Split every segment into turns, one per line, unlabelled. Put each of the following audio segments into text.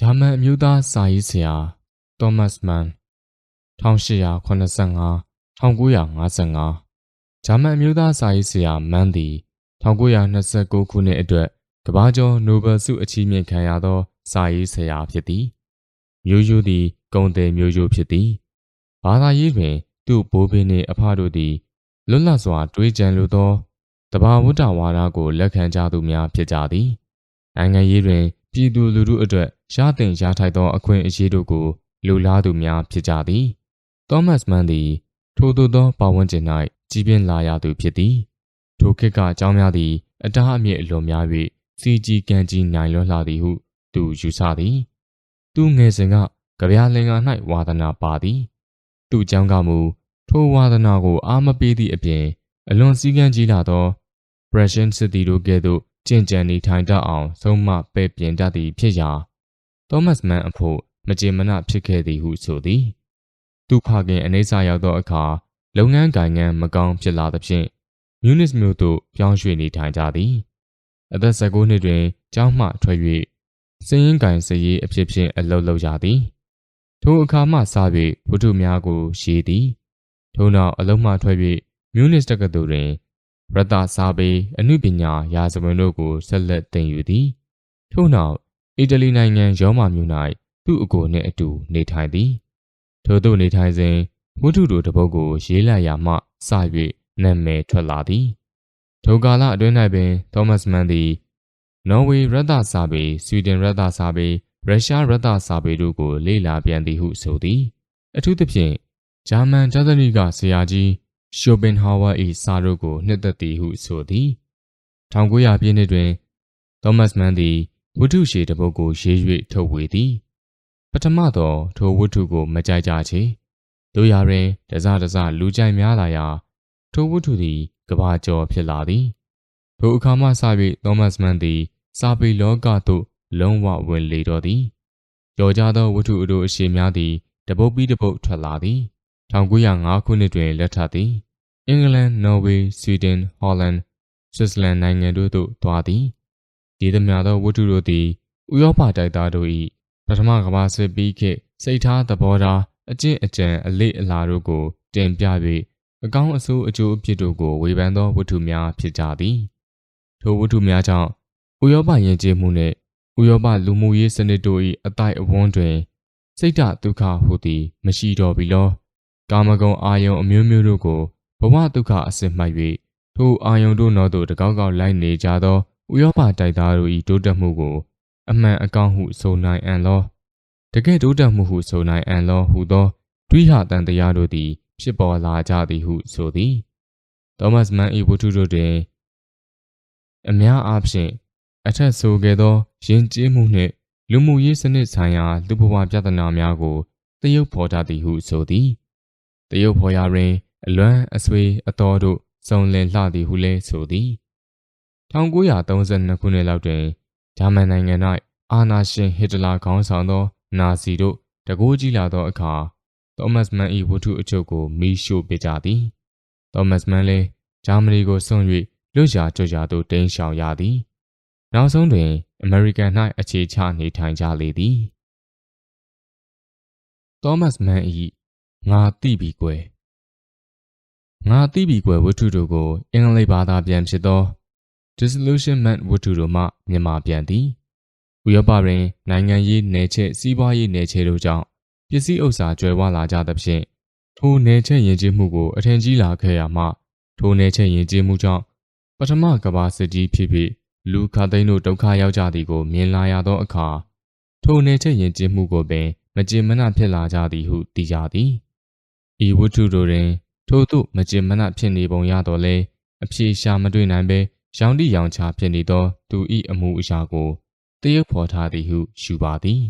ဂျာမန်အမျိုးသားစာရေးဆရာသောမတ်မန်1885 1955ဂျာမန်အမျိုးသားစာရေးဆရာမန်သည်1929ခုနှစ်အတွက်ကမ္ဘာကျော်နိုဘယ်ဆုအချီးမြှင့်ခံရသော စာရေးဆရာဖြစ်သည်မျိုးရိုးသည်ဂုံတယ်မျိုးရိုးဖြစ်သည်ဘာသာရေးတွင် သူ့ဘိုးဘင်းနှင့်အဖတို့သည်လွတ်လပ်စွာ တွေးကြံလိုသောတဘာဝတ္တဝါဒကိုလက်ခံကြသူများဖြစ်ကြသည်နိုင်ငံရေးတွင် ပြည်သူလူထုအတွက် ရတင်ရထိုက်သောအခွင့်အရေးတို့ကိုလူလားသူများဖြစ်ကြသည်သောမတ်မန်သည် ထိုသို့သောပတ်ဝန်းကျင်၌ကြီးပြင်းလာရသူဖြစ်သည်ထိုခေတ်ကအကြောင်းများသည်အတားအမြစ်အလွန်များ၍စီကြီးကံကြီးနိုင်လွန်းလာသည်ဟု သူယူဆသည်သူငယ်စဉ်ကကြပြာလင်္ကာ၌ဝါသနာပါသည်သူ့ကြောင့်ကမူထိုဝါသနာကိုအာမပေးသည့်အပြင်အလွန်စည်းကမ်းကြီးလာသော Prussian စစ်သည်တို့ကဲ့သို့ကြင်ကြံနေထိုင်တတ်အောင်ဆုံးမပဲ့ပြင်တတ်သည်ဖြစ်ရာ သောမတ်မန်အဖို့မကြေမနဖြစ်ခဲ့သည်ဟုဆိုသည်သူဖခင်အနေစာရောက်သောအခါလုပ်ငန်းကိုင်ငန်းမကောင်းဖြစ်လာသဖြင့်မြူနစ်မြို့သို့ပြောင်းရွှေ့နေထိုင်ကြသည်အသက်19နှစ်တွင်ကျောင်းမှထွက်၍စည်ရင်ကင်စရေးအဖြစ်ဖြင့်အလုပ်လုပ်ကြသည်ထိုအခါမှစ၍ဝတ္ထုများကိုရေးသည်ထို့နောက်အလုံးမှထွက်၍မြူနစ်တက္ကသိုလ်တွင်ရတစာပေအမှုပညာရာဇဝင်တို့ကိုဆက်လက်သင်ယူသည်ထို့နောက် အီတလီနိုင်ငံရောမာမြို့၌သူ့အကိုနှင့်အတူနေထိုင်သည်ထို့သို့နေထိုင်စဉ်ဝတ္ထုတို့တစ်ပုဒ်ကိုရေးလိုက်ရမှစ၍နာမည်ထွက်လာသည်ထိုကာလအတွင်း၌ပင်သောမတ်မန်သည်နော်ဝေရတစာပေဆွီဒင်ရတစာပေရုရှားရတစာပေတို့ကိုလေ့လာပြန်သည်ဟုဆိုသည် အထူးသဖြင့်ဂျာမန်ဂျာသနီကဆရာကြီးရှိုပင်ဟာဝါ၏စာတို့ကိုနှစ်သက်သည်ဟုဆိုသည်1900ပြည့်နှစ်တွင်သောမတ်မန်သည် ဝတ္ထုရှည်တစ်ပုဒ်ကိုရေး၍ထုတ်ဝေသည် ပထမသောထိုဝတ္ထုကို မကြိုက်ကြချေတို့ရာတွင်တစတစလူကြိုက်များလာရာထိုဝတ္ထုသည်ကဘာကျော်ဖြစ်လာသည်ထိုအခါမှစ၍သောမတ်မန်သည် စာပေလောကသို့လုံးဝဝင်လေတော့သည်ကြော်ကြသောဝတ္ထုအတို့အရှိများသည်တပုတ်ပြီးတပုတ်ထွက်လာသည်1905ခုနှစ်တွင်လက်ထပ်သည်အင်္ဂလန်နော်ဝေဆွီဒင်ဟောလန်ဆွစ်ဇာလန်နိုင်ငံတို့သို့သွားသည် ဒီသမျှသောဝတ္ထုတို့သည်ဥရောပတိုက်သားတို့၏ပထမကမ္ဘာစစ်ပြီးခေတ်စိတ်ထားသဘောထားအကျင့်အကြံအလေးအလာတို့ကိုတင်ပြ၍အကောင်းအဆိုးအကျိုးအပြစ်တို့ကိုဝေဖန်သောဝတ္ထုများဖြစ်ကြသည်ထိုဝတ္ထုများကြောင့်ဥရောပယဉ်ကျေးမှုနှင့်ဥရောပလူမှုရေးစနစ်တို့၏အတိုက်အဝန်းတွင် စိတ်ဓဒုက္ခဟုသည် မရှိတော့ပြီလောကာမဂုဏ်အာယုံအမျိုးမျိုးတို့ကိုဘဝဒုက္ခအစစ်မှတ်၍ထိုအာယုံတို့နောသို့တကောက်ကောက်လိုက်နေကြသော ဥရောပတိုက်သားတို့၏တိုးတက်မှုကို အမှန်အကောင်းဟုဆိုနိုင်အံ့လောတကယ်တိုးတက်မှုဟုဆိုနိုင်အံ့လောဟုသောတွေးဟတန်တရားတို့သည် ဖြစ်ပေါ်လာကြသည်ဟုဆိုသည်သောမတ်မန်၏ဝတ္ထုတို့တွင်အများအားဖြင့်အထက်ဆိုခဲ့သောယဉ်ကျေးမှုနှင့်လူမှုရေးစနစ်ဆိုင်ရာလူဘဝပြဿနာများကိုသရုပ်ဖော်ထားသည်ဟုဆိုသည်တရုတ်ဖော်ရာတွင် အလွမ်းအဆွေအတော်တို့စုံလင်လှသည်ဟုလည်းဆိုသည် 1932ခုနှစ်လောက်တွင်ဂျာမန်နိုင်ငံ၌အာနာရှင်ဟစ်တလာခေါင်းဆောင်သောနာဇီတို့တကိုးကြီးလာသောအခါသောမတ်မန်၏ဝတ္ထုအချို့ကိုမီးရှို့ပစ်ကြသည်သောမတ်မန်လည်းဂျာမနီကိုဆွန့်၍လွတ်ရာကျွတ်ရာသို့တိမ်းရှောင်ရသည်နောက်ဆုံးတွင် အမေရိကန်၌အခြေချနေထိုင်ကြလေသည်သောမတ်မန်၏ငါသိပြီကွယ်ငါသိပြီကွယ်ဝတ္ထုတို့ကိုအင်္ဂလိပ်ဘာသာပြန်ဖြစ်သော disillusionment ဝတ္ထုတို့မှမြန်မာပြန်သည်ဥရောပတွင်နိုင်ငံရေးနယ်ချဲ့စီးပွားရေးနယ်ချဲ့တို့ကြောင့်ပစ္စည်းဥစ္စာကျွဲဝလာကြသဖြင့်ထိုနယ်ချဲ့ယဉ်ကျေးမှုကိုအထင်ကြီးလာခဲ့ရမှထိုနယ်ချဲ့ယဉ်ကျေးမှုကြောင့်ပထမကမ္ဘာစစ်ကြီးဖြစ်ဖြစ်လူခသိန်းတို့ဒုက္ခရောက်ကြသည်ကိုမြင်လာရသောအခါထိုနယ်ချဲ့ယဉ်ကျေးမှုကိုပင်မကြေမနဖြစ်လာကြသည်ဟုသိကြသည်ဤဝတ္ထုတို့တွင် ထို့သို့မကြေမနဖြစ်နေပုံရတော့လဲအပြေရှာမတွေ့နိုင်ပဲ ရောင်တိရောင်ချဖြစ်နေသော သူ၏အမှုအရာကိုတရုပ်ဖော်ထားသည်ဟုယူပါသည်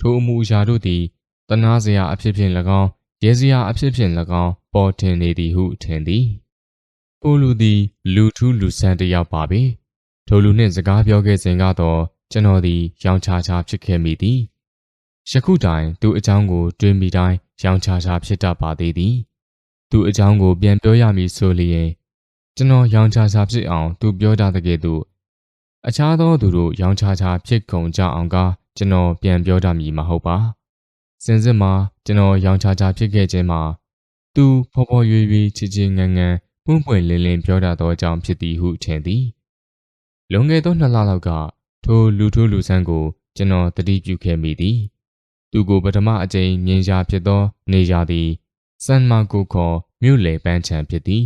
ထိုအမှုအရာတို့သည်တနာစရာအဖြစ်ဖြင့်၎င်းရဲစရာအဖြစ်ဖြင့်၎င်းပေါ်ထင်နေသည်ဟုထင်သည်ပိုလူသည် လူထူးလူဆန်းတယောက်ပါပဲထိုလူနှင့်စကားပြောခဲ့စဉ်ကတော့ကျွန်တော်သည်ရောင်ချချဖြစ်ခဲ့မိသည်ယခုတိုင်သူအကြောင်းကိုတွေးမိတိုင်းရောင်ချချဖြစ်တတ်ပါသေးသည်သူအကြောင်းကိုပြန်ပြောရမည်ဆိုလျင် ကျွန်တော်ရောင်ချချဖြစ်အောင်သူပြောတတ်တဲ့ကဲ့သို့အခြားသောသူတို့ရောင်ချချဖြစ်ကုန်ကြအောင်ကကျွန်တော်ပြန်ပြောတမည်မဟုတ်ပါစင်စစ်မှာကျွန်တော်ရောင်ချာချာဖြစ်ခဲ့ခြင်းမှာသူဖော်ဖော်ရွေရွေချစ်ချင်းငန်းငန်းပွင့်ပွင့်လင်းလင်းပြောတတ်သောအကြောင်းဖြစ်သည်ဟုထင်သည်လွန်ခဲ့သောနှစ်လလောက်ကထိုလူထိုးလူဆန်းကို ကျွန်တော်တတိပြုခဲ့မိသည် သူကိုပထမအကြိမ်မြင်ရှာဖြစ်သော နေရာသည်ဆန်မာကိုခေါ်မြို့လေပန်းချံဖြစ်သည်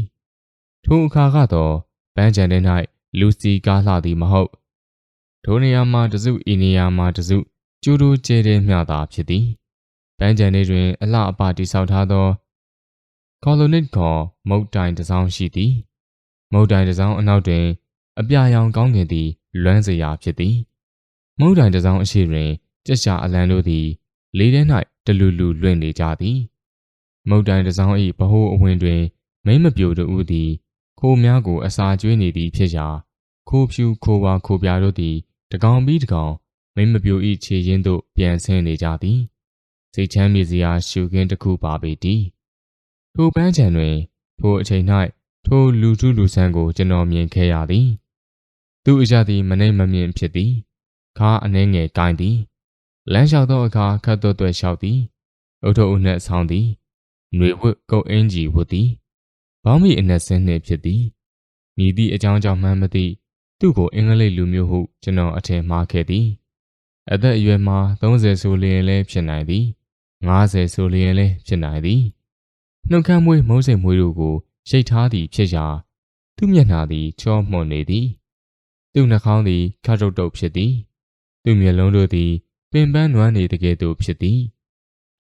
ထိုအခါကတော့ပန်းချံထဲ၌လူစီကားလှသည်မဟုတ်ထိုနေရာမှာတစုဤနေရာမှာတစုကျူးတူးကျဲတဲ့မျှသာဖြစ်သည်ပန်းချံထဲတွင် အလှအပတိဆောက်ထားသောကော်လိုနစ်ခေါ်မုတ်တိုင်တစ်စောင်းရှိသည်မုတ်တိုင်တစ်စောင်းအနောက်တွင် အပြာရောင်ကောင်းကင်သည် လွမ်းစရာဖြစ်သည်မုတ်တိုင်တစ်စောင်းအရှိတွင်ကြက်ရှာအလံတို့သည် လေးထဲ၌တလူလူလွင့်နေကြသည် မုတ်တိုင်တစ်စောင်း၏ဗဟိုအဝင်တွင်မိမပြိုတူဦးသည် ခိုးများကိုအစာကျွေးနေသည်ဖြစ်ရာခိုးဖြူခိုးဝါခိုးပြားတို့သည်တကောင်ပြီးတကောင်မိမပြိုဤခြေရင်းသို့ပြန်ဆင်းနေကြသည်စိတ်ချမ်းမြေစရာရှုခင်းတစ်ခုပါပေသည်ထိုပန်းချံတွင် ထိုအချိန်၌ထိုလူထုလူဆန်းကိုကျွန်တော်မြင်ခဲ့ရသည် သူအရာသည်မနှိမ်မမြင်ဖြစ်သည်ခါအနှဲငယ်ကိုင်းသည်လမ်းလျှောက်သောအခါခတ်သွက်သွက်လျှောက်သည်အုတ်ထုပ်အနှက်ဆောင်းသည်ຫນွေဝတ်ကုတ်အင်းကြီးဝတ်သည် ဘောင်းမီအနှက်ဆင်းနှင့်ဖြစ်သည်မိသည့်အကြောင်းကြောင့်မှန်းမသိသူ့ကိုအင်္ဂလိပ်လူမျိုးဟုကျွန်တော်အထင်မှားခဲ့သည်အသက်အရွယ်မှာ30ဆိုလျင်လည်းဖြစ်နိုင်သည်50ဆိုလျင်လည်းဖြစ်နိုင်သည်နှုတ်ခမ်းမွေးမုံးစိမ်မွေးတို့ကိုရှိတ်ထားသည်ဖြစ်ရာသူ့မျက်နှာသည်ချောမှွန်နေသည်သူ့နှာခေါင်းသည်ခါတုတ်တုတ်ဖြစ်သည်သူ့မျက်လုံးတို့သည်ပင်ပန်းနွမ်းနေတကယ်သို့ဖြစ်သည်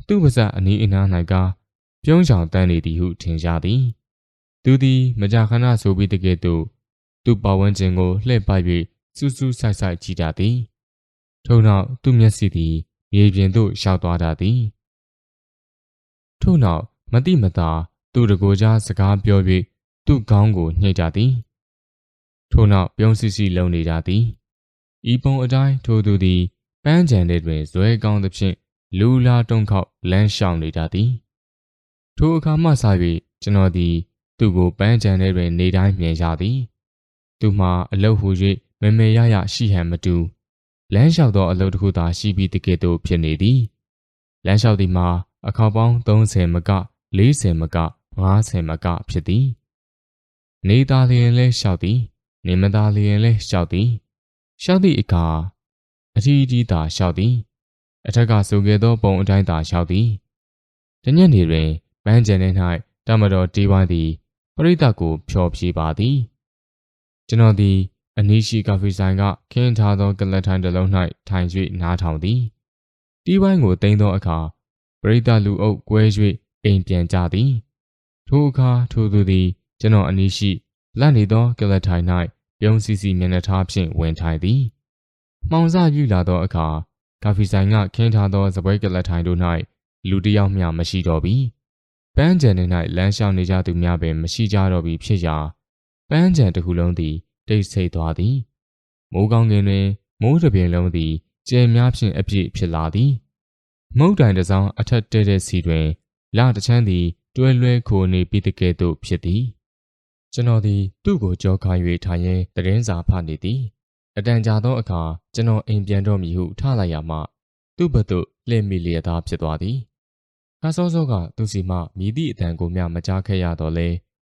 သူ့ပါးစပ်အနီးအနား၌ကပြုံးချောင်တန်းနေသည်ဟုထင်ရှားသည် သူသည်မကြာခဏဆိုပြီးတကယ်သို့သူ့ပတ်ဝန်းကျင်ကိုလှည့်ပတ်၍စူးစူးဆိုင်ဆိုင်ကြည့်ကြသည်ထို့နောက်သူ့မျက်စိသည်မြေပြင်သို့ရှောက်သွားတတ်သည်ထို့နောက်မတိမတာသူ့တကိုယ်ကြားစကားပြော၍သူ့ခေါင်းကိုညှိကြသည်ထို့နောက်ပြုံးစီစီလုံနေကြသည်ဤပုံအတိုင်းထိုသူသည်ပန်းကြံတဲ့တွင်ဇွဲကောင်းသဖြင့်လူလာတုံးခောက်လမ်းလျှောက်နေကြသည်ထိုအခါမှစ၍ကျွန်တော်သည် သူ့ကိုပန်းကြံတဲ့တွင်နေတိုင်းမြင်ရသည်သူမှာအလုတ်ဟူ၍မမေရရရှိဟန်မတူလမ်းလျှောက်သောအလုတ်တစ်ခုသာရှိပြီးတကယ်တော့ဖြစ်နေသည်လမ်းလျှောက်သည်မှာအခေါက်ပေါင်း30မက40မက50မကဖြစ်သည်နေသားလျင်လဲလျှောက်သည်နေမသားလျင်လဲလျှောက်သည်လျှောက်သည့်အခါအထီးကြီးသာလျှောက်သည်အထက်ကဆိုခဲ့သောပုံအတိုင်းသာလျှောက်သည်တညက်နေတွင်ပန်းကျန်ထဲ၌တမတော်တီးဝိုင်းသည် ပရိသတ်ကိုဖျော်ဖြေပါသည်ကျွန်တော်သည်အနီးရှိကာဖေဆိုင်ကခင်းထားသောကလတ်ထိုင်တစ်လုံး၌ထိုင်၍နားထောင်သည်တီးဝိုင်းကိုတင်သောအခါပရိသတ်လူအုပ်ကွဲ၍အိမ်ပြန်ကြသည်ထိုအခါထိုသူသည် ကျွန်တော်အနီးရှိလက်နေသောကလတ်ထိုင်၌ပြုံးစီစီမျက်နှာထားဖြင့်ဝင်ထိုင်သည်မှောင်စယူလာသောအခါကာဖီဆိုင်ကခင်းထားသောစပွဲကလတ်ထိုင်တို့၌လူတစ်ယောက်မျှမရှိတော့ပြီ ပန်းကြံနေ၌လမ်းလျှောက်နေကြသူများပင်မရှိကြတော့ပြီဖြစ်ရာပန်းကြံတစ်ခုလုံးသည်တိတ်ဆိတ်သွားသည်မိုးကောင်းကင်တွင်မိုးတစ်ပြင်လုံးသည်ကျဲများဖြင့်အပြည့်ဖြစ်လာသည်မုတ်တိုင်တစ်စောင်းအထက်တဲတဲ့စီတွင်လတချမ်းသည်တွဲလွဲခိုနေပြီးတကယ်သို့ဖြစ်သည်ကျွန်တော်သည်သူ့ကိုကြောခိုင်း၍ထိုင်ရင်းတရင်စာဖတ်နေသည်အတန်ကြာသောအခါကျွန်တော်အိမ်ပြန်တော့မည်ဟုထလိုက်ရမှသူ့ဘက်သို့လှည့်မိလျက်သားဖြစ်သွားသည် ခါစောစောကသူစီမှမြည်သည့်အတန်ကိုမျှမကြားခဲ့ရတော့လဲ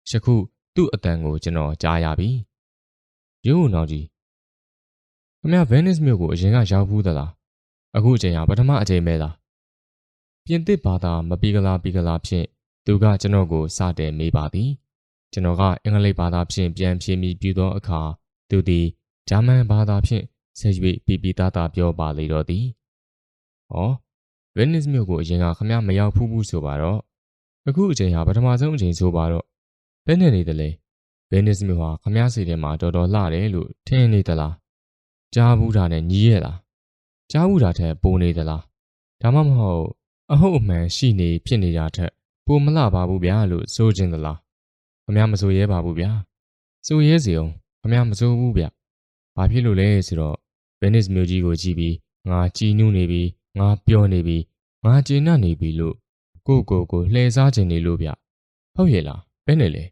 ယခုသူ့အတန်ကိုကျွန်တော်ကြားရပြီရုံးအောင်ကြီးခမရဗန်နစ်မြို့ကိုအရင်ကရောက်ဘူးသလားအခုအချိန်ကပထမအချိန်ပဲလားပြင်သစ်ဘာသာမပီကလာပီကလာဖြင့်သူကကျွန်တော်ကိုစတယ်မေးပါသည်ကျွန်တော်ကအင်္ဂလိပ်ဘာသာဖြင့်ပြန်ဖြေမိပြသောအခါသူသည်ဂျာမန်ဘာသာဖြင့်ဆက်၍ပီပီသားသားပြောပါလေတော့သည်။ဩ ဗင်နစ်မြို့ကိုအရင်ကခမမရောက်ဖူးဘူးဆိုပါတော့အခုအချိန်ဟာပထမဆုံးအချိန်ဆိုပါတော့ဘယ်နဲ့နေသလဲဗင်နစ်မြို့ဟာခမစီထဲမှာတော်တော်လှတယ်လို့ထင်နေသလားကြားဘူးတာနဲ့ညီးရဲ့လားကြားဘူးတာထက်ပိုနေသလားဒါမှမဟုတ်အဟုတ်အမှန်ရှိနေဖြစ်နေတာထက်ပိုမလှပါဘူးဗျာလို့ဆိုခြင်းသလားခမမဆိုရဲပါဘူးဗျာဆိုရဲစီအောင်ခမမဆိုဘူးဗျဘာဖြစ်လို့လဲဆိုတော့ဗင်နစ်မြို့ကြီးကိုကြည့်ပြီးငါကြည်နူးနေပြီး ငါပျော်နေပြီငါကျေနပ်နေပြီလို့ကိုကိုကိုလှည့်စားခြင်းနေလို့ဗျဟုတ်ရဲ့လားဘယ်နဲ့လဲ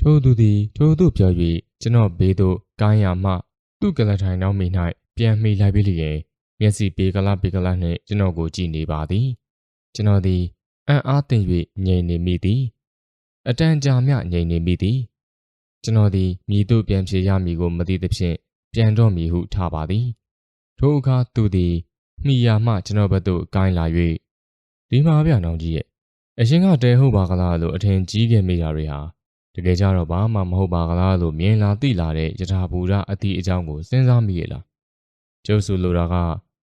ထိုသူသည်ထိုသူပြော၍ကျွန်တော်ဘေးသို့ကိုင်းရမှသူ့ကလထိုင်နောက်မိ၌ပြန်မိလိုက်ပြီလျင်မျက်စိပေကလာပေကလာနှင့်ကျွန်တော်ကိုကြည့်နေပါသည် ကျွန်တော်သည်အံ့အားသင့်၍ငြိမ်နေမိသည်အတန်ကြာမြငြိမ်နေမိသည်ကျွန်တော်သည်မြည်တို့ပြန်ဖြေရမည်ကိုမသိသဖြင့်ပြန်တော့မည်ဟုထားပါသည်ထိုအခါသူသည် မိယာမှကျွန်တော်ဘက်သို့ကိုင်းလာ၍ဒီမှာဗျနောင်ကြီးရဲ့အရှင်ကတဲဟုတ်ပါကလားလို့အထင်ကြီးခဲ့မိတာတွေဟာတကယ်ကြတော့ဘာမှမဟုတ်ပါကလားလို့မြင်လာသိလာတဲ့ယထာဘူရအသည့်အကြောင်းကိုစဉ်းစားမိရလားကျုပ်ဆိုလိုတာက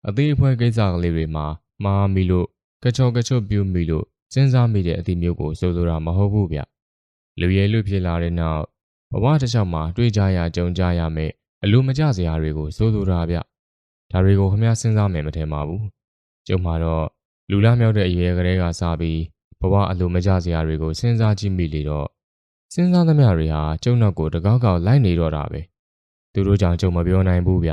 အသေးအဖွဲကိစ္စကလေးတွေမှာမှားမိလို့ကချောကချွတ်ပြူမိလို့စဉ်းစားမိတဲ့အသည့်မျိုးကိုဆိုလိုတာမဟုတ်ဘူးဗျလူရဲလူဖြစ်လာတဲ့နောက်ဘဝတစ်လျှောက်မှာတွေ့ကြရကြုံကြရမယ်အလိုမကျစရာတွေကိုဆိုလိုတာဗျ ဒါတွေကိုခမစဉ်းစားမယ်မထင်ပါဘူးကျုံမှာတော့လူလားမြောက်တဲ့အရွယ်ကလေးကစပြီးဘဝအလိုမကျစရာတွေကိုစဉ်းစားကြည့်မိလေတော့စဉ်းစားသမျှတွေဟာကျုံနောက်ကိုတကောက်ကောက်လိုက်နေတော့တာပဲသူတို့ကြောင့်ကျုံမပြောနိုင်ဘူးဗျ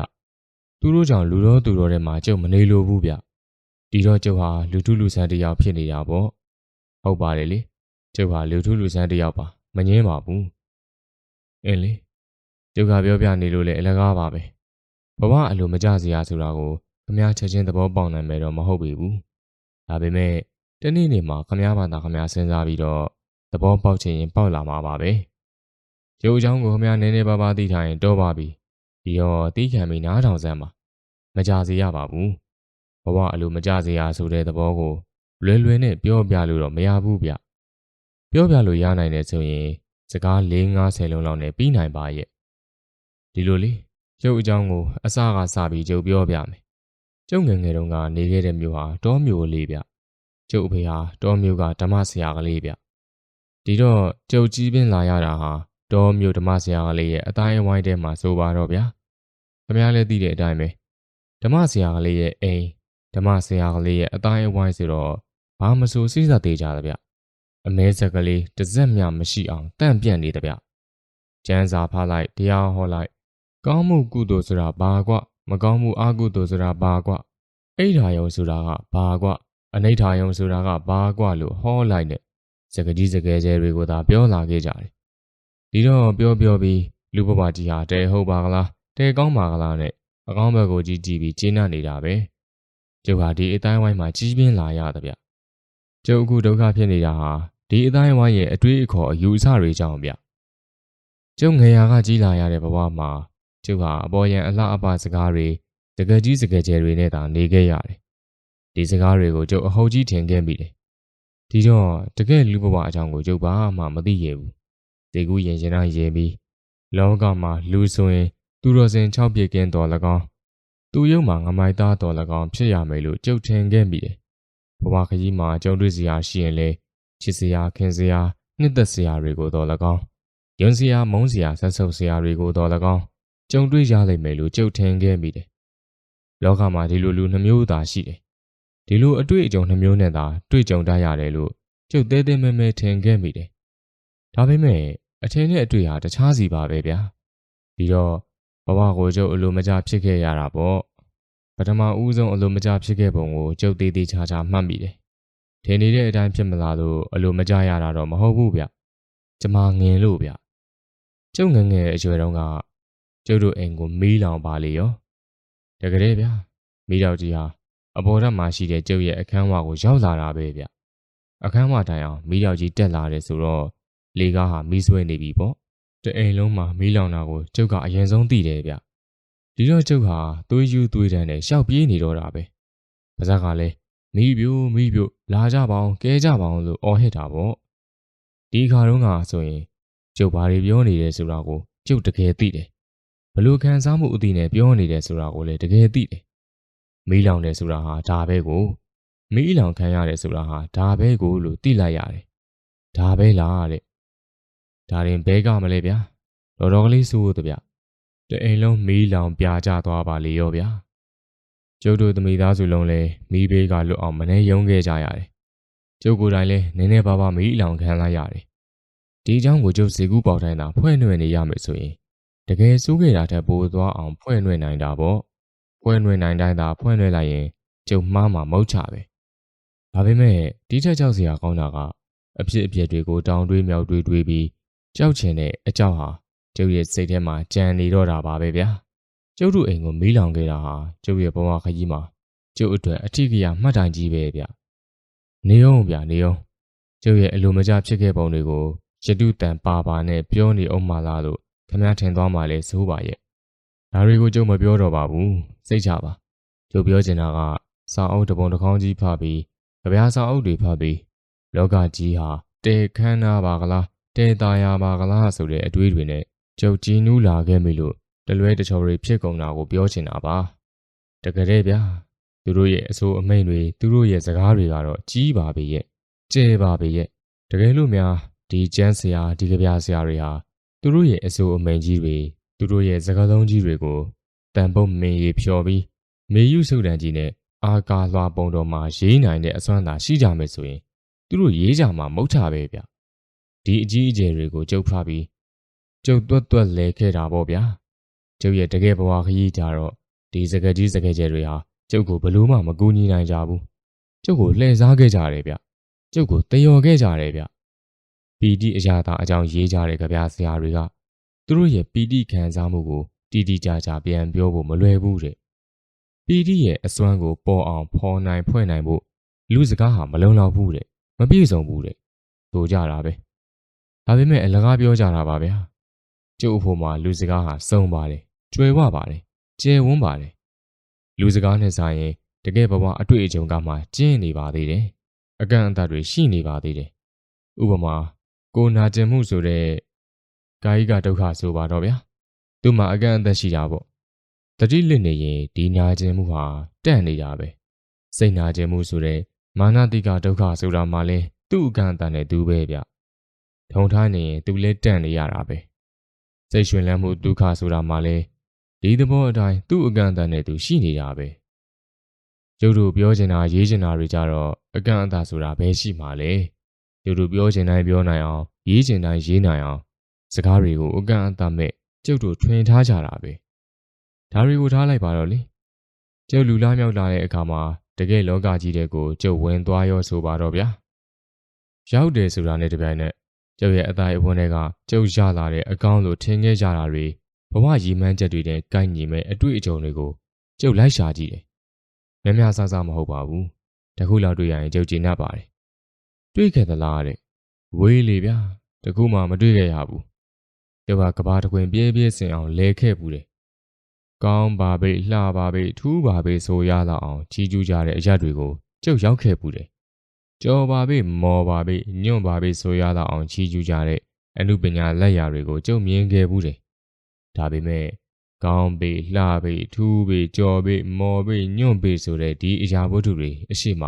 သူတို့ကြောင့်လူတော်သူတော်ထဲမှာကျုံမနေလိုဘူးဗျဒီတော့ကျုပ်ဟာလူထုလူဆန်းတစ်ယောက်ဖြစ်နေတာပေါ့ဟုတ်ပါတယ်လေကျုပ်ဟာလူထုလူဆန်းတစ်ယောက်ပါမငင်းပါဘူးအင်းလေကျုပ်ကပြောပြနေလို့လေအလကားပါပဲ ဘဝအလိုမကျစရာဆိုတာကိုခမားချက်ချင်းသဘောပေါက်နိုင်မယ်တော့မဟုတ်ပေဘူးဒါပေမဲ့တနေ့နေ့မှာခမားဘာသာခမားစဉ်းစားပြီးတော့သဘောပေါက်ချင်ရင်ပေါက်လာမှာပါပဲကျုပ်အကြောင်းကိုခမားနည်းနည်းပါးပါးသိထားရင်တော့ပါပြီဒီတော့တီးခံပြီးနားထောင်စမ်းပါမကြစေရပါဘူးဘဝအလိုမကြစေရဆိုတဲ့သဘောကိုလွယ်လွယ်နဲ့ပြောပြလို့တော့မရဘူးဗျပြောပြလို့ရနိုင်တယ်ဆိုရင်စကား၄50လုံးလောက်နဲ့ပြီးနိုင်ပါရဲ့ဒီလိုလေ ကျုပ်အကြောင်းကိုအစကစပြီးကျုပ်ပြောပြမယ်ကျုပ်ငယ်ငယ်တုန်းကနေခဲ့တဲ့မြို့ဟာတောမြို့လေးဗျကျုပ်အဖေဟာတောမြို့ကဓမ္မဆရာကလေးဗျဒီတော့ကျုပ်ကြီးပင်လာရတာဟာတောမြို့ဓမ္မဆရာကလေးရဲ့အတိုင်းအဝိုင်းထဲမှာဆိုပါတော့ဗျာခင်ဗျားလည်းသိတဲ့အတိုင်းပဲဓမ္မဆရာကလေးရဲ့အိမ်ဓမ္မဆရာကလေးရဲ့အတိုင်းအဝိုင်းဆိုတော့ဘာမဆိုစိစသေးကြတယ်ဗျအမဲဆက်ကလေးတစ်စက်မြမရှိအောင်တန့်ပြန့်နေတယ်ဗျကျန်းစာဖားလိုက်တရားဟောလိုက် ကောင်းမှုကုသိုလ်ဆိုတာဘာကွမကောင်းမှုအကုသိုလ်ဆိုတာဘာကွအိဋ္ဌာယုံဆိုတာကဘာကွအနိဋ္ဌာယုံဆိုတာကဘာကွလို့ဟောလိုက်တဲ့စကကြီးစကဲကျဲတွေကိုသာပြောလာခဲ့ကြတယ်ဒီတော့ပြောပြောပြီးလူဘဝကြီးဟာတဲဟုတ်ပါကလားတဲကောင်းပါကလားနဲ့အကောင်းဘက်ကိုကြည့်ကြည့်ပြီးကျင်းနေနေတာပဲကျုပ်ဟာဒီအတိုင်းဝိုင်းမှာကြီးပြင်းလာရတဲ့ဗျကျုပ်အခုဒုက္ခဖြစ်နေတာဟာဒီအတိုင်းဝိုင်းရဲ့အတွေးအခေါ်အယူအဆတွေကြောင့်ဗျကျုပ်ငယ်ရာကကြီးလာရတဲ့ဘဝမှာ ကျုပ်ဟာအပေါ်ယံအလှအပစကားတွေတကယ်ကြီးစကယ်ကျယ်တွေနဲ့သာနေခဲ့ရတယ်ဒီစကားတွေကိုကျုပ်အဟုတ်ကြီးထင်ခဲ့မိတယ်ဒီတော့တကယ်လူဘဝအကြောင်းကိုကျုပ်ဘာမှမသိရဘူးဒေကူရင်ရှင်တိုင်းရေးပြီးလောကမှာလူဆိုရင် သူတော်စင်6ပြည့်ကင်းတော်၎င်းသူရုံမှာငမိုက်သားတော်၎င်းဖြစ်ရမယ်လို့ကြုတ်ထင်ခဲ့မိတယ်ဘဝခကြီးမှာကြုံတွေ့စရာရှိရင်လေချစ်စရာခင်စရာနှစ်သက်စရာတွေကိုတော်၎င်းယွန်းစရာမုန်းစရာဆက်ဆုပ်စရာတွေကိုတော်၎င်း ကြုံတွေ့ရလိမ့်မယ်လို့ကြုတ်ထင်ခဲ့မိတယ်လောကမှာဒီလိုလူနှမျိုးသာရှိတယ်ဒီလိုအတွေ့အကြုံနှမျိုးနဲ့သာတွေ့ကြုံတတ်ရတယ်လို့ကျုပ်သေးသေးမဲမဲထင်ခဲ့မိတယ်ဒါပေမဲ့အထင်နဲ့အတွေ့ဟာတခြားစီပါပဲဗျာဒီတော့ဘဝကိုကျုပ်အလိုမကျဖြစ်ခဲ့ရတာပေါ့ပထမဦးဆုံးအလိုမကျဖြစ်ခဲ့ပုံကိုကျုပ်သေးသေးချာချာမှတ်မိတယ်ထင်နေတဲ့အတိုင်းဖြစ်မလာလို့အလိုမကျရတာတော့မဟုတ်ဘူးဗျကျမငင်လို့ဗျကျုပ်ငငယ်အရွယ်တုန်းက ကျုပ်တို့အိမ်ကိုမီးလောင်ပါလေရောတကယ်ဗျာမီးတောက်ကြီးဟာအပေါ်ထပ်မှာရှိတဲ့ကျုပ်ရဲ့အခန်းဝကိုရောက်လာတာပဲဗျအခန်းဝတိုင်အောင်မီးတောက်ကြီးတက်လာတယ်ဆိုတော့လေကားဟာမီးဆွဲနေပြီပေါ့တအိမ်လုံးမှာမီးလောင်တာကိုကျုပ်ကအရင်ဆုံးသိတယ်ဗျဒီတော့ကျုပ်ဟာသွေးယူသွေးတန်းနဲ့ရှောက်ပြေးနေတော့တာပဲပါဇက်ကလည်းမိပြိုမိပြိုလာကြပါအောင်ကဲကြပါအောင်လို့အော်ဟစ်တာပေါ့ဒီခါတုန်းကဆိုရင်ကျုပ်ဘာတွေပြောနေတယ်ဆိုတာကိုကျုပ်တကယ်သိတယ် ဘလို့ခံစားမှုအသည့်နဲ့ပြောနေတယ်ဆိုတာကိုလည်းတကယ်သိတယ်မီးလောင်တယ်ဆိုတာဟာဒါပဲကိုမီးလောင်ခံရတယ်ဆိုတာဟာဒါပဲကိုလို့သိလိုက်ရတယ်ဒါပဲလားတဲ့ဒါရင်ဘဲကမလဲဗျာတော်တော်ကလေးစိုးတဗျတအိမ်လုံးမီးလောင်ပြာကျသွားပါလေရောဗျာကျုပ်တို့သမီးသားစုလုံးလည်းမီးဘေးကလွတ်အောင်မနှဲယုံခဲ့ကြရတယ်ကျုပ်ကိုယ်တိုင်လည်းနည်းနည်းပါးပါးမီးလောင်ခံလိုက်ရတယ်ဒီအကြောင်းကိုကျုပ်စီကူးပေါတိုင်းသာဖွဲ့နှွယ်နေရမယ်ဆိုရင် တကယ်စိုးခဲ့တာထက်ပိုသွားအောင်ဖွဲ့နှွယ်နိုင်တာပေါ့ဖွဲ့နှွယ်နိုင်တိုင်းသာဖွဲ့နှွယ်လိုက်ရင်ကျုပ်မှားမှာမဟုတ်ချပဲဒါပေမဲ့ဒီထက်ကြောက်စရာကောင်းတာကအဖြစ်အပျက်တွေကိုတောင်တွေးမြောက်တွေးတွေးပြီးကြောက်ချင်တဲ့အကြောက်ဟာကျုပ်ရဲ့စိတ်ထဲမှာကြံနေတော့တာပါပဲဗျာကျုပ်တို့အိမ်ကိုမီးလောင်ခဲ့တာဟာကျုပ်ရဲ့ဘဝခရီးမှာကျုပ်အတွက်အထီးကရမှတ်တိုင်ကြီးပဲဗျနေအောင်ဗျနေအောင်ကျုပ်ရဲ့အလိုမကျဖြစ်ခဲ့ပုံတွေကိုရတုတန်ပါပါနဲ့ပြောနေအောင်မလားလို့ ခမရထင်သွားမှလဲစိုးပါရဲ့ဒါတွေကိုကျုပ်မပြောတော့ပါဘူးစိတ်ချပါကျုပ်ပြောချင်တာကစာအုပ်တစ်ပုံတစ်ခေါင်းကြီးဖတ်ပြီးကြပြားစာအုပ်တွေဖတ်ပြီးလောကကြီးဟာတေခမ်းနာပါကလားတေตาရပါကလားဆိုတဲ့အတွေးတွေနဲ့ကျုပ်ကြည်နူးလာခဲ့ပြီလို့တလွဲတချော်တွေဖြစ်ကုန်တာကိုပြောချင်တာပါတကယ်တည်းဗျာသူတို့ရဲ့အဆိုးအမိန်တွေသူတို့ရဲ့စကားတွေကတော့ကြီးပါပေရဲ့ကျဲပါပေရဲ့တကယ်လို့များဒီကျန်းဆရာဒီကြပြားဆရာတွေဟာ သူတို့ရဲ့အဆိုးအမိန်ကြီးတွေသူတို့ရဲ့စကားလုံးကြီးတွေကိုတန်ပုတ်မင်းရီဖြော်ပြီးမေယုစုတ်တန်ကြီးနဲ့အာကာလွှာပုံတော်မှာရေးနိုင်တဲ့အစွမ်းသာရှိကြမယ်ဆိုရင်သူတို့ရေးကြမှာမဟုတ်တာပဲဗျဒီအကြီးအကျယ်တွေကိုကြုတ်ဖပြီးကျုပ်တွတ်တွတ်လဲခဲ့တာပေါ့ဗျာကျုပ်ရဲ့တကယ်ဘဝခရီးကြတော့ဒီစကကြီးစကကျဲတွေဟာကျုပ်ကိုဘလို့မှမကူညီနိုင်ကြဘူးကျုပ်ကိုလှည့်စားခဲ့ကြတယ်ဗျကျုပ်ကိုတယော်ခဲ့ကြတယ်ဗျ ပီတိအရာသာအကြောင်းရေးကြတဲ့ကြပြဆရာတွေကသူတို့ရဲ့ပီတိခံစားမှုကိုတီတီကြကြပြန်ပြောဖို့မလွယ်ဘူးတဲ့ပီတိရဲ့အစွမ်းကိုပေါ်အောင်ဖော်နိုင်ဖွဲ့နိုင်ဖို့လူစကားဟာမလုံလောက်ဘူးတဲ့မပြည့်စုံဘူးတဲ့ဆိုကြတာပဲဒါပေမဲ့အလကားပြောကြတာပါဗျာကျုပ်အဖို့မှာလူစကားဟာစုံပါတယ်ကျွယ်ဝပါတယ်ကျယ်ဝန်းပါတယ်လူစကားနဲ့ဆိုင်ရင်တကယ်ဘဝအတွေ့အကြုံကမှကျင်းနေပါသေးတယ်အကန့်အသတ်တွေရှိနေပါသေးတယ်ဥပမာ ကိုနာကျင်မှုဆိုတဲ့ကာယကဒုက္ခဆိုပါတော့ဗျာသူ့မှာအကန့်အသတ်ရှိတာပေါ့တတိလစ်နေရင်ဒီနာကျင်မှုဟာတန့်နေတာပဲစိတ်နာကျင်မှုဆိုတဲ့မာနတိကဒုက္ခဆိုတာမှလဲသူ့အကန့်အသတ်နဲ့သူပဲဗျထုံထားနေရင်သူလဲတန့်နေရတာပဲစိတ်ရွှင်လန်းမှုဒုက္ခဆိုတာမှလဲဒီသဘောအတိုင်းသူ့အကန့်အသတ်နဲ့သူရှိနေတာပဲကျုပ်တို့ပြောချင်တာရေးချင်တာတွေကြတော့အကန့်အသတ်ဆိုတာဘယ်ရှိမှလဲ ကျုပ်တို့ပြောချင်တိုင်းပြောနိုင်အောင်ရေးချင်တိုင်းရေးနိုင်အောင်စကားတွေကိုအကန့်အသတ်မဲ့ကျုပ်တို့ထွင်ထားကြတာပဲဒါတွေကိုထားလိုက်ပါတော့လေကျုပ်လူလားမြောက်လာတဲ့အခါမှာတကယ်လောကကြီးတဲ့ကိုကျုပ်ဝင်သွားရောဆိုပါတော့ဗျာရောက်တယ်ဆိုတာနဲ့တပြိုင်နက်ကျုပ်ရဲ့အသားအဝန်းတွေကကျုပ်ရလာတဲ့အကောင့်လိုထင်ခဲ့ကြတာတွေဘဝရည်မှန်းချက်တွေနဲ့ကိုက်ညီမဲ့အတွေ့အကြုံတွေကိုကျုပ်လိုက်ရှာကြည့်တယ်မြများဆဆမဟုတ်ပါဘူးတခုလောက်တွေ့ရရင်ကျုပ်ကျေနပ်ပါတယ် တွေ့ခဲ့သလားတဲ့ဝေးလေဗျာတခုမှမတွေ့ခဲ့ရဘူးကျုပ်ကကဘာတခွင်ပြေးပြေးစင်အောင်လဲခဲ့ဘူးတယ်ကောင်းပါပဲလှပါပဲထူးပါပဲဆိုရလောက်အောင်ကြီးကျူးကြတဲ့အရာတွေကိုကျုပ်ရောက်ခဲ့ဘူးတယ်ကြော်ပါပဲမော်ပါပဲညွန့်ပါပဲဆိုရလောက်အောင်ကြီးကျူးကြတဲ့အမှုပညာလက်ရာတွေကိုကျုပ်မြင်ခဲ့ဘူးတယ်ဒါပေမဲ့ကောင်းပေလှပေထူးပေကြော်ပေမော်ပေညွန့်ပေဆိုတဲ့ဒီအရာဝတ္ထုတွေအရှိမ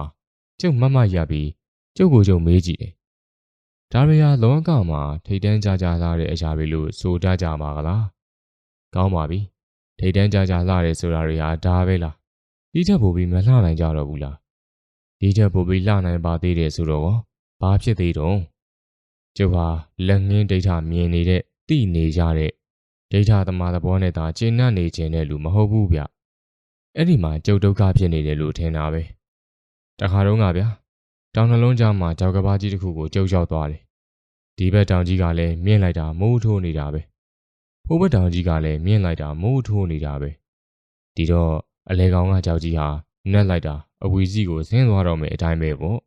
ကျုပ်မမရပြီး ကျုပ်ကိုကျုပ်မေးကြည့်တယ်ဒါရီယာလောကမှာထိတ်တန်းကြကြလာတဲ့အရာတွေလို့ဆိုတတ်ကြမှာကလားကောင်းပါပြီထိတ်တန်းကြကြလှတယ်ဆိုတာတွေဟာဒါပဲလားဒီချက်ပိုပြီးမလှနိုင်ကြတော့ဘူးလားဒီချက်ပိုပြီးလှနိုင်ပါသေးတယ်ဆိုတော့ဘာဖြစ်သေးတုံးကျုပ်ဟာလက်ငင်းဒိဋ္ဌမြင်နေတဲ့သိနေကြတဲ့ဒိဋ္ဌသမားသဘောနဲ့သာကျင့်နှံ့နေခြင်းတဲ့လူမဟုတ်ဘူးဗျအဲ့ဒီမှာကျုပ်ဒုက္ခဖြစ်နေတယ်လို့ထင်တာပဲတခါတော့ကဗျာ တောင်နှလုံးကြားမှာကြောက်ကဘာကြီးတစ်ခုကိုကျုပ်ရောက်သွားတယ်ဒီဘက်တောင်ကြီးကလည်းမြင့်လိုက်တာမိုးထိုးနေတာပဲဟိုဘက်တောင်ကြီးကလည်းမြင့်လိုက်တာမိုးထိုးနေတာပဲဒီတော့အလဲကောင်ကကြောက်ကြီးဟာနက်လိုက်တာအဝီစီကိုဆင်းသွားတော့မယ်အတိုင်းပဲပေါ့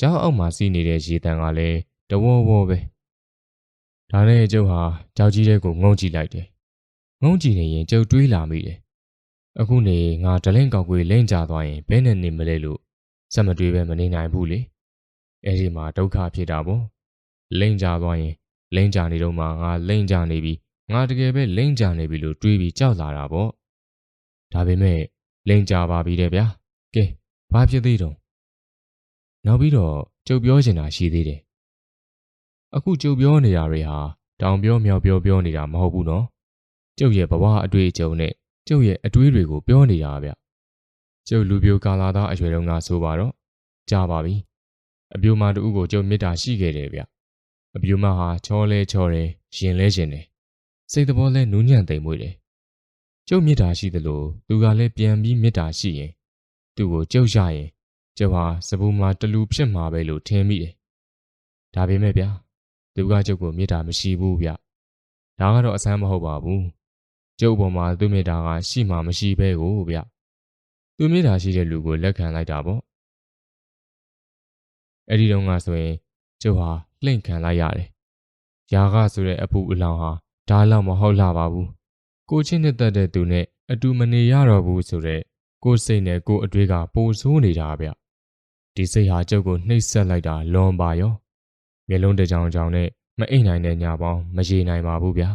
ကျောင်းအောက်မှာစီးနေတဲ့ရေတံကလည်းတဝေါဝေါပဲဒါနဲ့ကျုပ်ဟာကြောက်ကြီးတဲ့ကိုငုံကြည့်လိုက်တယ်ငုံကြည့်နေရင်ကျုပ်တွေးလာမိတယ်အခုနေငါဒလင့်ကောက်ကွေးလိမ့်ကြသွားရင်ဘယ်နဲ့နေမလဲလို့ စက်မတွေးပဲမနေနိုင်ဘူးလေအဲ့ဒီမှာဒုက္ခဖြစ်တာပေါ့လိမ့်ကြသွားရင်လိမ့်ကြနေတော့မှငါလိမ့်ကြနေပြီငါတကယ်ပဲလိမ့်ကြနေပြီလို့တွေးပြီးကြောက်လာတာပေါ့ဒါပေမဲ့လိမ့်ကြပါပြီတဲ့ဗျာကဲဘာဖြစ်သေးတုံးနောက်ပြီးတော့ကျုပ်ပြောချင်တာရှိသေးတယ်အခုကျုပ်ပြောနေတာတွေဟာတောင်ပြောမြောက်ပြောပြောနေတာမဟုတ်ဘူးနော်ကျုပ်ရဲ့ဘဝအတွေ့အကြုံနဲ့ကျုပ်ရဲ့အတွေးတွေကိုပြောနေတာဗျ ကျုပ်လူပြိုကာလာသားအရွယ်တုန်းကဆိုပါတော့ကြားပါပြီအပြိုမတူကိုကျုပ်မေတ္တာရှိခဲ့တယ်ဗျအပြိုမဟာချောလဲချောတယ်ရင်လဲရှင်တယ်စိတ်သဘောလဲနူးညံ့သိမ်မွေ့တယ်ကျုပ်မေတ္တာရှိသလိုသူကလည်းပြန်ပြီးမေတ္တာရှိရင်သူ့ကိုကျုပ်ရရင်ကျုပ်ဟာစပူမှာတလူဖြစ်မှာပဲလို့ထင်မိတယ်ဒါပေမဲ့ဗျာသူကကျုပ်ကိုမေတ္တာမရှိဘူးဗျဒါကတော့အဆန်းမဟုတ်ပါဘူးကျုပ်ပေါ်မှာသူ့မေတ္တာကရှိမှမရှိပဲကိုဗျ သူ့မေတ္တာရှိတဲ့လူကိုလက်ခံလိုက်တာပေါ့အဲ့ဒီတော့ကဆိုရင်ကျုပ်ဟာလှိမ့်ခံလိုက်ရတယ်ယာကဆိုတဲ့အပူအလောင်ဟာဒါလောက်မဟုတ်လာပါဘူးကိုချင်းနဲ့တက်တဲ့သူနဲ့အတူမနေရတော့ဘူးဆိုတော့ကိုစိတ်နဲ့ကိုအတွေးကပိုဆိုးနေတာဗျဒီစိတ်ဟာကျုပ်ကိုနှိပ်စက်လိုက်တာလွန်ပါရောမျက်လုံးတစ်ကြောင်ကြောင်နဲ့မအိမ်နိုင်တဲ့ညာပေါင်းမရေနိုင်ပါဘူးဗျာ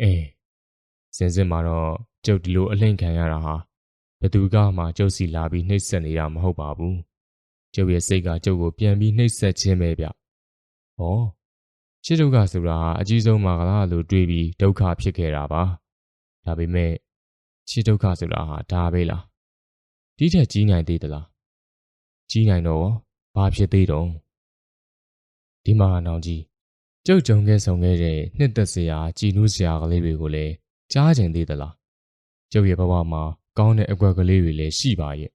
အေးစင်စစ်မှာတော့ကျုပ်ဒီလိုအလှင့်ခံရတာဟာ ဘသူကမှကျုပ်စီလာပြီးနှိပ်စက်နေတာမဟုတ်ပါဘူးကျုပ်ရဲ့စိတ်ကကျုပ်ကိုပြန်ပြီးနှိပ်စက်ခြင်းပဲဗျဟောချစ်ဒုက္ခဆိုတာဟာအကြီးဆုံးမှာကလားလို့တွေးပြီးဒုက္ခဖြစ်ခဲ့တာပါဒါပေမဲ့ချစ်ဒုက္ခဆိုတာဟာဒါပဲလားဒီထက်ကြီးနိုင်သေးသလားကြီးနိုင်တော့ဘာဖြစ်သေးတော့ဒီမှာနောင်ကြီးကျုပ်ကြုံခဲ့ဆောင်ခဲ့တဲ့နှစ်သက်စရာကြည်နူးစရာကလေးတွေကိုလည်းကြားကျင်သေးသလားကျုပ်ရဲ့ဘဝမှာ ကောင်းတဲ့အကွက်ကလေးတွေလည်းရှိပါရဲ့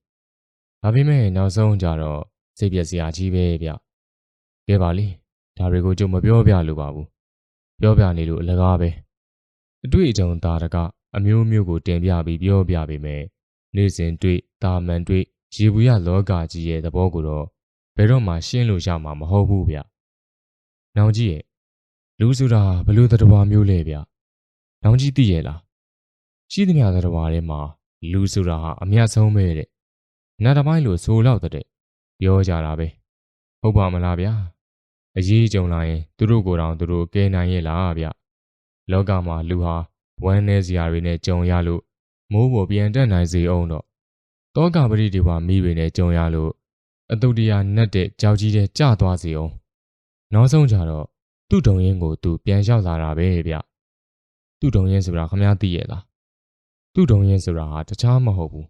ဒါပေမဲ့နောက်ဆုံးကြတော့စိတ်ပြက်စရာကြီးပဲဗျကဲပါလေဒါတွေကိုကျုပ်မပြောပြလို့ပါဘူးပြောပြနေလို့အလကားပဲအတွေ့အကြုံသားတကအမျိုးမျိုးကိုတင်ပြပြီးပြောပြပေမဲ့နေ့စဉ်တွေ့တာမန်တွေ့ရေဘူးရလောကကြီးရဲ့သဘောကိုတော့ဘယ်တော့မှရှင်းလို့ရမှာမဟုတ်ဘူးဗျ။နောင်ကြီးရဲ့လူဆိုတာဘလို့တတော်မျိုးလဲဗျ။နောင်ကြီးသိရဲ့လား။ရှိသမျှတတော်ထဲမှာ လူဆိုတာဟာအမြတ်ဆုံးပဲတဲ့။နတ်တပိုင်းလို့ဆိုတော့တဲ့ပြောကြတာပဲ။ဟုတ်ပါမလားဗျာ။အရေးကြုံလာရင်သူတို့ကိုယ်တော်သူတို့ကဲနိုင်ရဲ့လားဗျ။လောကမှာလူဟာဝမ်းနည်းစရာတွေနဲ့ကြုံရလို့မိုးပေါ်ပြန်တက်နိုင်စေအောင်တော့တောကပရိဒီဝါမိတွေနဲ့ကြုံရလို့အတုတ္တရာနတ်တဲ့ကြောက်ကြီးတဲ့ကြသွားစေအောင်နောက်ဆုံးကြတော့သူ့တုံရင်ကိုသူပြန်လျှောက်လာတာပဲဗျသူ့တုံရင်ဆိုတာခမားသိရဲ့လား သူ့တုံရင်ဆိုတာဟာတခြားမဟုတ်ဘူး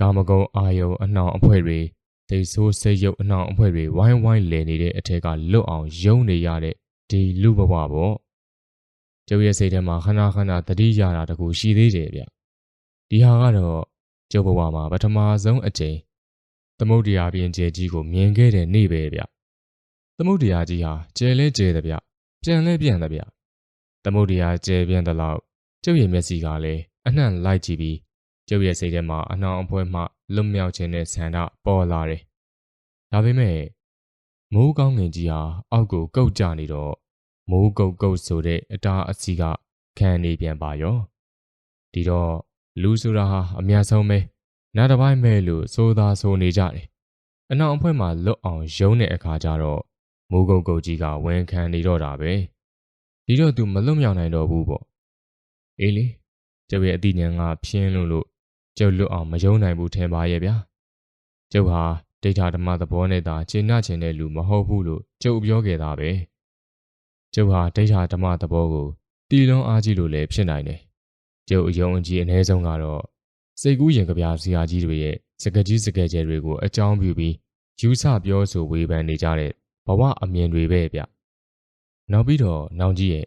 ကာမဂုဏ်အာယုံအနှောင်အဖွဲ့တွေဒိတ်ဆိုးစိတ်ရုပ်အနှောင်အဖွဲ့တွေဝိုင်းဝိုင်းလည်နေတဲ့အထက်ကလွတ်အောင်ယုံနေရတဲ့ဒီလူဘဝပေါ့ကျုပ်ရဲ့စိတ်ထဲမှာခဏခဏတတိရတာတကူရှိသေးတယ်ဗျဒီဟာကတော့ကျုပ်ဘဝမှာပထမဆုံးအကြိမ်သမုဒ္ဒရာပြင်ကျဲကြီးကိုမြင်ခဲ့တဲ့နေ့ပဲဗျသမုဒ္ဒရာကြီးဟာကျဲလဲကျဲတယ်ဗျပြန်လဲပြန်တယ်ဗျသမုဒ္ဒရာကျဲပြန်တဲ့လောက်ကျုပ်ရဲ့မျက်စိကလည်း အနှံ့လိုက်ကြည့်ပြီးကျုပ်ရဲ့စိတ်ထဲမှာအနှောင်အဖွဲမှလွတ်မြောက်ခြင်းနဲ့ဆန္ဒပေါ်လာတယ်ဒါပေမဲ့မိုးကောင်းငင်ကြီးဟာအောက်ကိုကုတ်ကြနေတော့မိုးကုတ်ကုတ်ဆိုတဲ့အတားအစီကခံနေပြန်ပါရောဒီတော့လူဆိုတာဟာအများဆုံးပဲနားတစ်ပိုင်းမဲ့လို့စိုးသားဆိုနေကြတယ်အနောက်အဖွဲမှာလွတ်အောင်ယုံတဲ့အခါကျတော့မိုးကုတ်ကုတ်ကြီးကဝန်ခံနေတော့တာပဲဒီတော့သူမလွတ်မြောက်နိုင်တော့ဘူးပေါ့အေးလေ ကျုပ်ရဲ့အတိညာဉ်ကဖြင်းလို့လို့ကျုပ်လွတ်အောင်မယုံနိုင်ဘူးထင်ပါရဲ့ဗျာကျုပ်ဟာဒိဋ္ဌာဓမ္မသဘောနဲ့သာရှင်းနှချင်တဲ့လူမဟုတ်ဘူးလို့ကျုပ်ပြောခဲ့တာပဲကျုပ်ဟာဒိဋ္ဌာဓမ္မသဘောကိုတီလွန်အားကြီးလို့လည်းဖြစ်နိုင်တယ်။ကျုပ်အယုံအကြည်အ ਨੇ ဆုံးကတော့စိတ်ကူးရင်ကြပြဆရာကြီးတွေရဲ့စကကြီးစကကြဲတွေကိုအကြောင်းပြုပြီးယူဆပြောဆိုဝေဖန်နေကြတဲ့ဘဝအမြင်တွေပဲဗျ။နောက်ပြီးတော့နောင်ကြီးရဲ့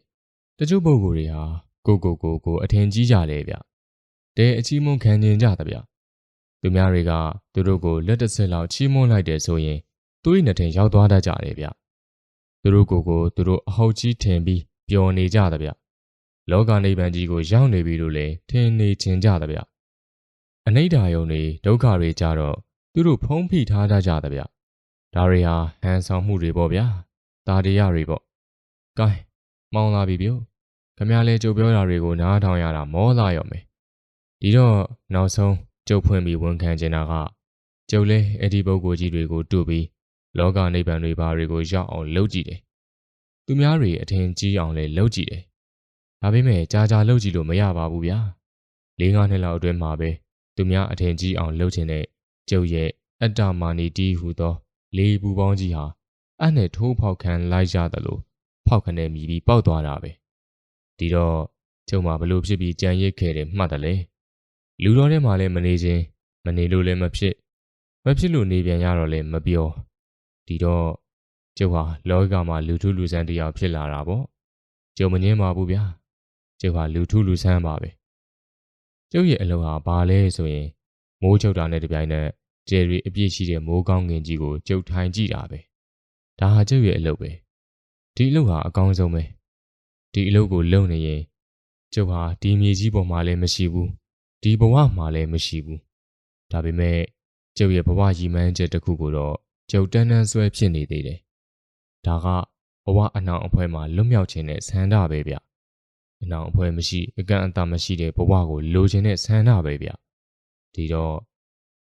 တချို့ပုဂ္ဂိုလ်တွေဟာ ကိုကိုကိုကိုအထင်ကြီးကြတယ်ဗျ။တဲအချီးမွန်ခံကျင်ကြတယ်ဗျ။သူများတွေကသူတို့ကိုလက်တစ်ဆက်လောက်ချီးမွမ်းလိုက်တယ်ဆိုရင်သူ့ရဲ့နှထင်ရောက်သွားတတ်ကြတယ်ဗျ။သူတို့ကိုယ်ကိုသူတို့အဟုတ်ကြီးထင်ပြီးပျော်နေကြသဗျလောကနိဗ္ဗာန်ကြီးကိုရောက်နေပြီလို့လည်းထင်နေချင်ကြသဗျအနိဋ္ဌာယုံတွေဒုက္ခတွေကြတော့သူတို့ဖုံးဖိထားကြကြသဗျဒါတွေဟာဟန်ဆောင်မှုတွေပေါ့ဗျာတာတရားတွေပေါ့ကဲမောင်းလာပြီဗျ ခမရလဲကြုတ်ပြောတာတွေကိုနားထောင်ရတာမောလာရောမယ်ဒီတော့နောက်ဆုံးကြုတ်ဖွင့်ပြီးဝန်ခံချင်တာကကျုပ်လဲအဲ့ဒီပုဂ္ဂိုလ်ကြီးတွေကိုတူပြီးလောကနိဗ္ဗာန်တွေဘာတွေကိုရောက်အောင်လုပ်ကြည့်တယ်။သူများတွေအထင်ကြီးအောင်လည်းလုပ်ကြည့်တယ်။ဒါပေမဲ့ကြာကြာလုပ်ကြည့်လို့မရပါဘူးဗျာ။လေးငါးနှစ်လောက်အတွင်းမှာပဲသူများအထင်ကြီးအောင်လုပ်ခြင်းနဲ့ကျုပ်ရဲ့အတ္တမာနီတီဟူသောလေးပူပေါင်းကြီးဟာအဲ့နဲ့ထိုးဖောက်ခံလိုက်ရတယ်လို့ဖောက်ခနဲ့မြည်ပြီးပေါက်သွားတာပဲ။ ဒီတော့ကျုံမှာဘလို့ဖြစ်ပြီးကြံရစ်ခဲ့တယ်မှတ်တယ်လေ။လူတော်ထဲမှာလည်းမနေခြင်းမနေလို့လည်းမဖြစ်မဖြစ်လို့နေပြန်ရတော့လည်းမပြောဒီတော့ကျုပ်ဟာလောကမှာလူထုလူဆန်းတရားဖြစ်လာတာပေါ့ကျုပ်မငင်းပါဘူးဗျာကျုပ်ဟာလူထုလူဆန်းပါပဲကျုပ်ရဲ့အလုပ်ဟာဘာလဲဆိုရင်မိုးချုပ်တာနဲ့တပြိုင်နက်ကျယ်ရီအပြည့်ရှိတဲ့မိုးကောင်းငင်ကြီးကိုကျုပ်ထိုင်ကြည့်တာပဲဒါဟာကျုပ်ရဲ့အလုပ်ပဲဒီအလုပ်ဟာအကောင်းဆုံးပဲ ဒီအလုပ်ကိုလုပ်နေရင်ကျကျုပ်ဟာဒီမြေကြီးပေါ်မှာလည်းမရှိဘူးဒီဘဝမှာလည်းမရှိဘူးဒါပေမဲ့ကျုပ်ရဲ့ဘဝရည်မှန်းချက်တစ်ခုကိုတော့ကျုပ်တန်းတန်းဆွဲဖြစ်နေသေးတယ်ဒါကဘဝအနှောင်အဖွဲမှာလွတ်မြောက်ခြင်းနဲ့ဆန္ဒပဲဗျအနှောင်အဖွဲမရှိအကန့်အသတ်မရှိတဲ့ဘဝကိုလိုချင်တဲ့ဆန္ဒပဲဗျဒီတော့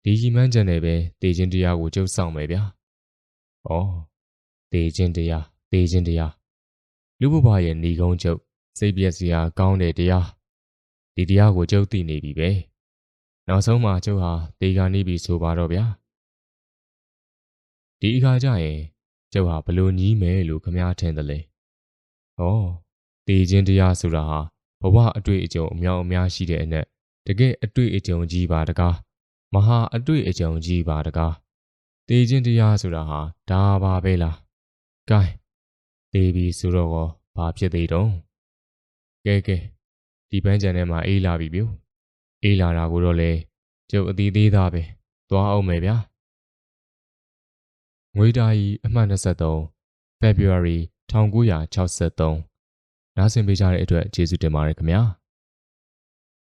ဒီရည်မှန်းချက်နဲ့ပဲတည်ခြင်းတရားကိုကျုပ်ဆောင်မယ်ဗျာဩတည်ခြင်းတရားတည်ခြင်းတရား လူဘဝရဲ့ဏီကုံးကျုပ်စိတ်ပြည့်စရာကောင်းတဲ့တရားဒီတရားကိုကျုပ်သိနေပြီပဲနောက်ဆုံးမှာကျုပ်ဟာတေခါနေပြီဆိုပါတော့ဗျာဒီအခါကျရင်ကျုပ်ဟာဘလို့ညီးမယ်လို့ခမားထင်တယ်လေဩတေခြင်းတရားဆိုတာဟာဘဝအတွေ့အကြုံအများအများရှိတဲ့အနက်တကယ်အတွေ့အကြုံကြီးပါတကားမဟာအတွေ့အကြုံကြီးပါတကားတေခြင်းတရားဆိုတာဟာဒါပါပဲလားကဲ တေပြီဆိုတော့ကောဘာဖြစ်သေးတုံးကဲကဲဒီပန်းချန်ထဲမှာအေးလာပြီဗျအေးလာတာကိုတော့လေကျုပ်အသေးသေးသားပဲသွားအောင်မယ်ဗျာငွေတာကြီးအမှတ်23 February 1963နားဆင်ပေးကြတဲ့အတွက်ကျေးဇူးတင်ပါတယ်ခင်ဗျာ